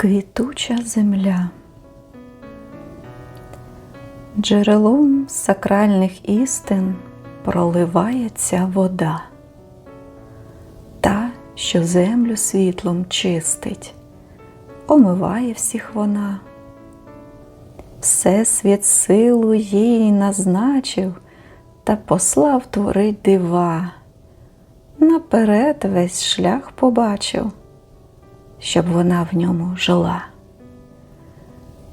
Квітуча земля. Джерелом сакральних істин проливається вода, та, що землю світлом чистить, омиває всіх вона. Всесвіт силу їй назначив та послав творить дива. Наперед весь шлях побачив, щоб вона в ньому жила.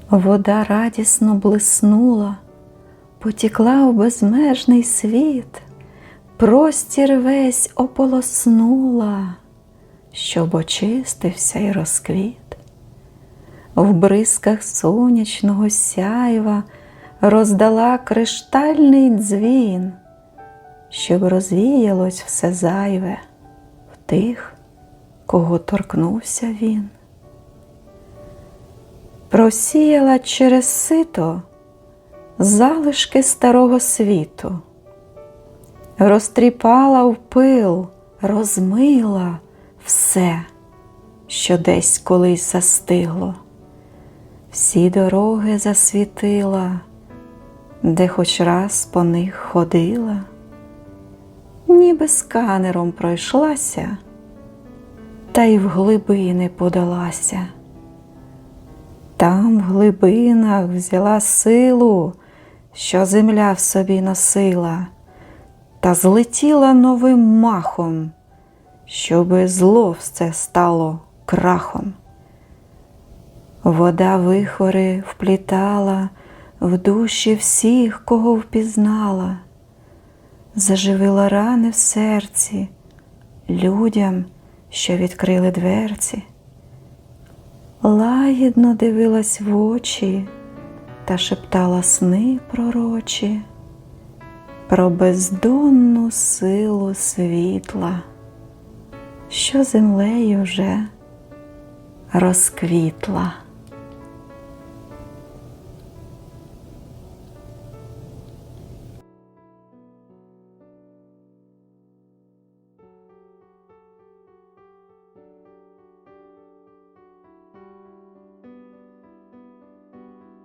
Вода радісно блиснула, потікла в безмежний світ, простір весь ополоснула, щоб очистився й розквіт. В бризках сонячного сяйва роздала криштальний дзвін, щоб розвіялось все зайве в тих, кого торкнувся він. Просіяла через сито залишки старого світу, розтріпала в пил, розмила все, що десь колись застигло, всі дороги засвітила, де хоч раз по них ходила, ніби сканером пройшлася, та й в глибини подалася. Там в глибинах взяла силу, що земля в собі носила, та злетіла новим махом, щоби зло все стало крахом. Вода вихори вплітала в душі всіх, кого впізнала, заживила рани в серці людям, що відкрили дверці лагідно дивилась в очі та шептала сни пророчі про бездонну силу світла, що землею вже розквітла.